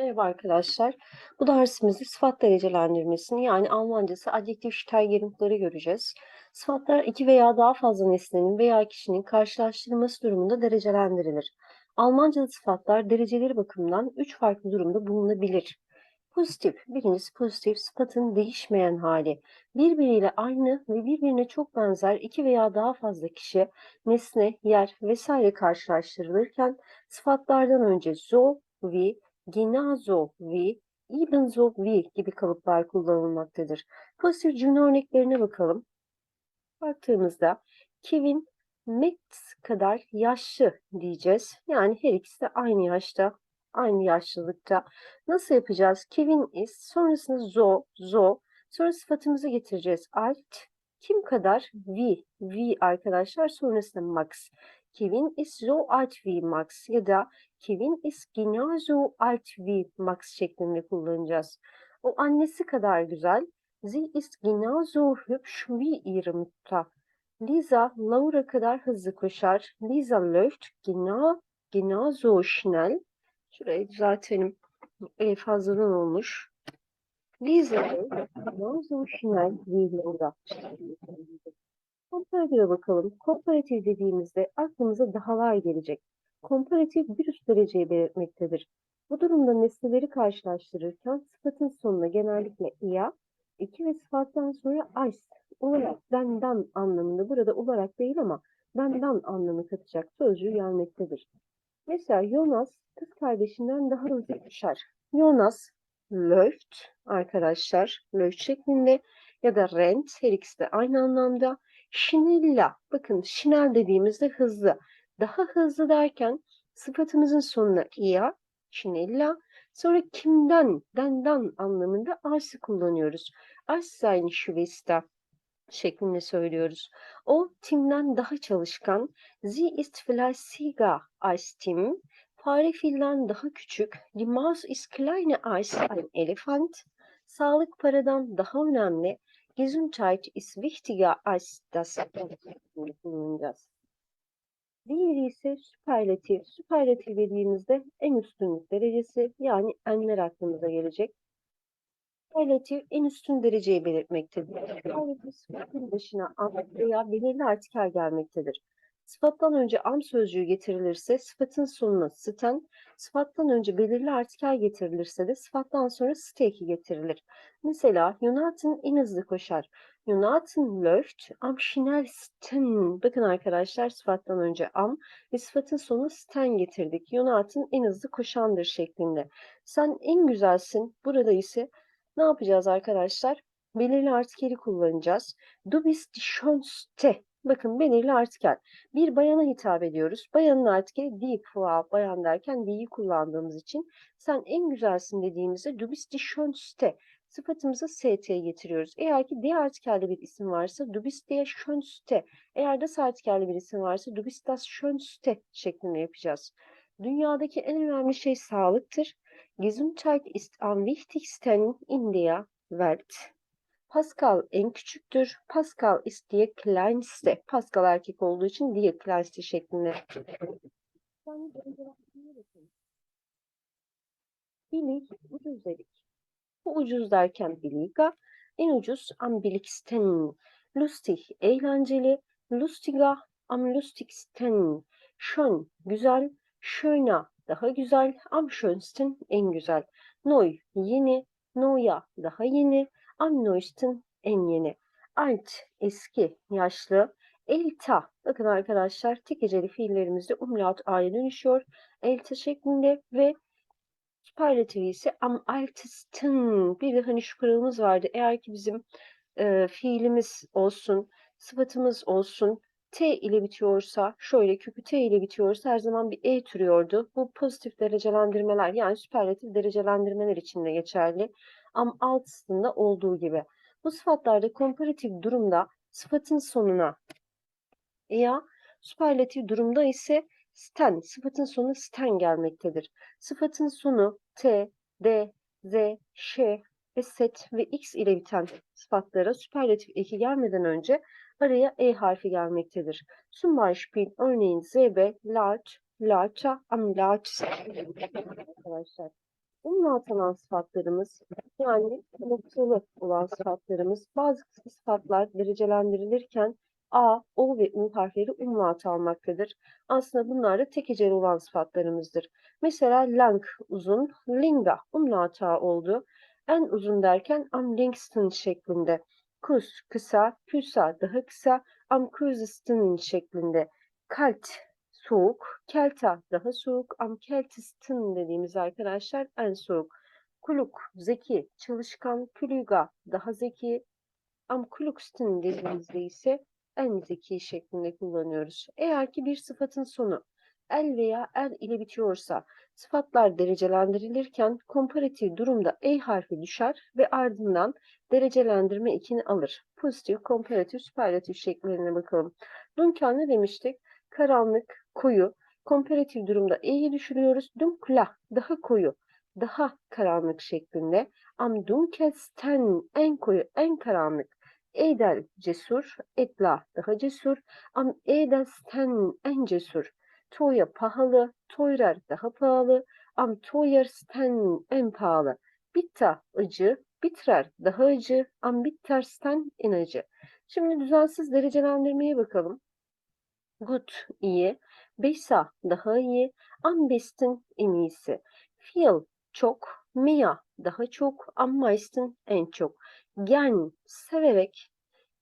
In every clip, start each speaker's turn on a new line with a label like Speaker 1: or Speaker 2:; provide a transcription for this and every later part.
Speaker 1: Merhaba arkadaşlar. Bu dersimizde sıfat derecelendirmesini yani Almancası Adjektivsteigerung'ları göreceğiz. Sıfatlar iki veya daha fazla nesnenin veya kişinin karşılaştırılması durumunda derecelendirilir. Almanca'da sıfatlar dereceleri bakımından üç farklı durumda bulunabilir. Pozitif, birincisi pozitif sıfatın değişmeyen hali. Birbiriyle aynı ve birbirine çok benzer iki veya daha fazla kişi, nesne, yer vesaire karşılaştırılırken sıfatlardan önce zo, vi, ebenso wie gibi kalıplar kullanılmaktadır. Pozitif cümle örneklerine bakalım. Baktığımızda Kevin Max kadar yaşlı diyeceğiz. Yani her ikisi de aynı yaşta, aynı yaşlılıkta. Nasıl yapacağız? Kevin is, sonrasında zo, zo, sonra sıfatımızı getireceğiz. Alt, kim kadar? Vi, vi arkadaşlar, sonrasında Max. Kevin is so alt wie Max ya da Kevin ist genauso alt wie Max şeklinde kullanacağız. O annesi kadar güzel. Sie ist genauso hübsch wie ihre Mutter. Lisa Laura kadar hızlı koşar. Lisa läuft genau, genauso schnell. Şurayı düzeltelim. E fazladan olmuş. Lisa läuft genauso schnell wie Laura. Komparatife bakalım. Komparatif dediğimizde aklımıza dahalar gelecek. Komparatif bir üst dereceyi belirtmektedir. Bu durumda nesneleri karşılaştırırken sıfatın sonuna genellikle ia, iki ve sıfattan sonra as olarak benden anlamında burada olarak değil ama benden anlamı katacak sözcüğü gelmektedir. Mesela Jonas kız kardeşinden daha hızlı koşar. Jonas läuft arkadaşlar läuft şeklinde ya da rennt her ikisi de aynı anlamda. Şinella bakın şinel dediğimizde hızlı. Daha hızlı derken sıfatımızın sonuna ia, şinella, sonra kimden, denden anlamında as'ı kullanıyoruz. As seine Schwester şeklinde söylüyoruz. O Tim'den daha çalışkan. Sie ist fleißiger als Tim. Fare filden daha küçük. Die Maus ist kleiner als ein Elefant. Sağlık paradan daha önemli. Gesundheit ist wichtiger als das kullanacağız. Diğeri ise süperlatif. Süperlatif dediğimizde en üstünlük derecesi yani enler aklımıza gelecek. Süperlatif en üstün dereceyi belirtmektedir. Süperlatif sıfatın başına am veya belirli artikel gelmektedir. Sıfattan önce am sözcüğü getirilirse sıfatın sonuna sten, sıfattan önce belirli artikel getirilirse de sıfattan sonra steki getirilir. Mesela Jonathan en hızlı koşar. Jonathan läuft am schnellsten. Bakın arkadaşlar sıfattan önce am ve sıfatın sonuna sten getirdik. Jonathan en hızlı koşandır şeklinde. Sen en güzelsin. Burada ise ne yapacağız arkadaşlar? Belirli artikeli kullanacağız. Du bist die schönste. Bakın belirli artikel. Bir bayana hitap ediyoruz. Bayanın artikeli die Frau. Bayan derken die'yi kullandığımız için sen en güzelsin dediğimizde du bist die schönste sıfatımıza st getiriyoruz. Eğer ki die artikelli bir isim varsa du bist der schönste. Eğer das artikelli bir isim varsa du bist das schönste şeklinde yapacağız. Dünyadaki en önemli şey sağlıktır. Gesundheit ist am wichtigsten in der Welt. Pascal en küçüktür. Pascal ist die kleinste. Pascal erkek olduğu için die kleinste şeklinde. Billig, ucuz dedik. Bu ucuz derken billiger, en ucuz am billigsten. Lustig, eğlenceli. Lustiger, am lustigsten. Schön, güzel. Schöner, daha güzel. Am schönsten, en güzel. Neu, yeni. Neuer, daha yeni. Am neuesten, en yeni. Alt, eski, yaşlı. Elta, bakın arkadaşlar tek heceli fiillerimizde umlaut a'ya dönüşüyor. Elta şeklinde ve süperlativi ise am altesten. Bir de hani şu kuralımız vardı. Eğer ki bizim e, fiilimiz olsun, sıfatımız olsun, T ile bitiyorsa, şöyle kökü T ile bitiyorsa her zaman bir E türüyordu. Bu pozitif derecelendirmeler yani süperlatif derecelendirmeler için de geçerli. Am altısında olduğu gibi. Bu sıfatlarda komparatif durumda sıfatın sonuna veya süperlatif durumda ise sten, sıfatın sonu sten gelmektedir. Sıfatın sonu t, d, z, ş ve set ve x ile biten sıfatlara süperlatif eki gelmeden önce araya e harfi gelmektedir. Zum Beispiel örneğin zb, large, larça, am large arkadaşlar. Umlaut alan sıfatlarımız yani noktalı olan sıfatlarımız bazı sıfatlar derecelendirilirken A, O ve U harfleri umlaut almaktadır. Aslında bunlar da tek heceli olan sıfatlarımızdır. Mesela lang uzun, linga umlaut oldu. En uzun derken am Langston şeklinde. Kus kısa, küsa daha kısa, am Kuziston şeklinde. Kalt soğuk, kelta daha soğuk, am keltistin dediğimiz arkadaşlar en soğuk. Kuluk zeki, çalışkan, külüga daha zeki, am kulukstin dediğimizde ise en zeki şeklinde kullanıyoruz. Eğer ki bir sıfatın sonu el veya er ile bitiyorsa sıfatlar derecelendirilirken komparatif durumda e harfi düşer ve ardından derecelendirme ekini alır. Pozitif, komparatif, süperlatif şekillerine bakalım. Duncan ne demiştik? Karanlık, koyu. Komparatif durumda e'yi düşürüyoruz. Dunkla, daha koyu, daha karanlık şeklinde. Am dunkelsten, en koyu, en karanlık. Edel cesur, etla daha cesur. Am edelsten en cesur. Toya pahalı, toyrar daha pahalı. Am toyersten en pahalı. Bitta acı, bitrer daha acı. Am bittersten en acı. Şimdi düzensiz derecelendirmeye bakalım. Good iyi, Besa daha iyi, am besten en iyisi. Feel çok, Mia daha çok, am meisten en çok. Gern severek,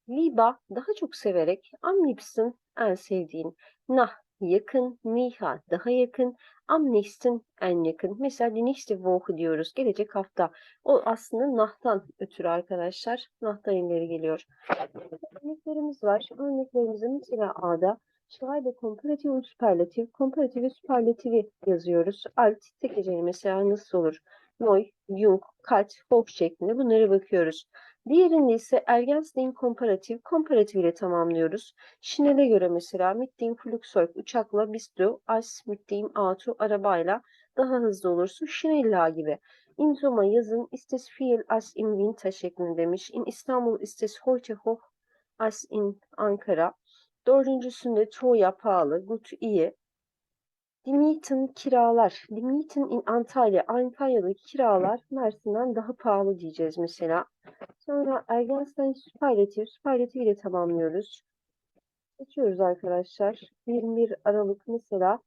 Speaker 1: Liba daha çok severek, am liebsten en sevdiğin. Nah yakın, Niha daha yakın, am nächsten en yakın. Mesela die nächste Woche diyoruz, gelecek hafta. O aslında nahtan ötürü arkadaşlar. Nahtan ileri geliyor. Örneklerimiz var. Örneklerimizin mesela A'da Schreibe komparatif ve süperlatif, komparatif ve süperlatifi yazıyoruz. Alt tek heceli mesela nasıl olur? Neu, Jung, Kalt, Hoch şeklinde bunlara bakıyoruz. Diğerinde ise Ergensdeyn komparatif, komparatif ile tamamlıyoruz. Schnell'e göre mesela mit dem Flugzeug uçakla bist du als mit dem Auto arabayla daha hızlı olursun. Schnella gibi. Im Sommer yazın ist es viel als im Winter şeklinde demiş. In İstanbul ist es heute hoch als in Ankara. Dördüncüsünde Troya pahalı, Gut iyi. Dimit'in kiralar. Dimit'in in Antalya. Antalya'daki kiralar Mersin'den daha pahalı diyeceğiz mesela. Sonra Ergenstein süperlatif. Süperlatif ile tamamlıyoruz. Geçiyoruz arkadaşlar. 21 Aralık mesela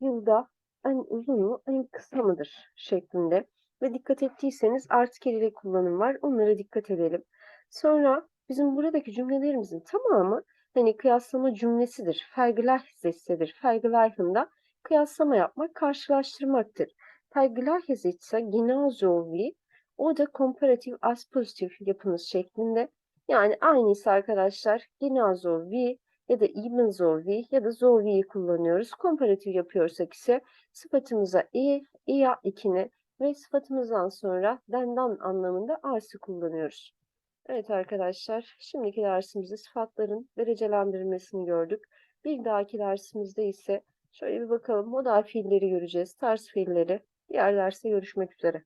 Speaker 1: yılda en uzun mu en kısa mıdır şeklinde. Ve dikkat ettiyseniz artık ile kullanım var. Onlara dikkat edelim. Sonra bizim buradaki cümlelerimizin tamamı hani kıyaslama cümlesidir. Vergleichsessedir. Vergleich'ında kıyaslama yapmak, karşılaştırmaktır. Vergleichse ise genauso wie o da komparatif as pozitif yapınız şeklinde. Yani aynısı arkadaşlar genauso wie ya da ebenso wie ya da wie'yi kullanıyoruz. Komparatif yapıyorsak ise sıfatımıza e, ia ikini ve sıfatımızdan sonra dendan anlamında arsı kullanıyoruz. Evet arkadaşlar, şimdiki dersimizde sıfatların derecelendirilmesini gördük. Bir dahaki dersimizde ise şöyle bir bakalım modal fiilleri göreceğiz, ters fiilleri. Diğer derste görüşmek üzere.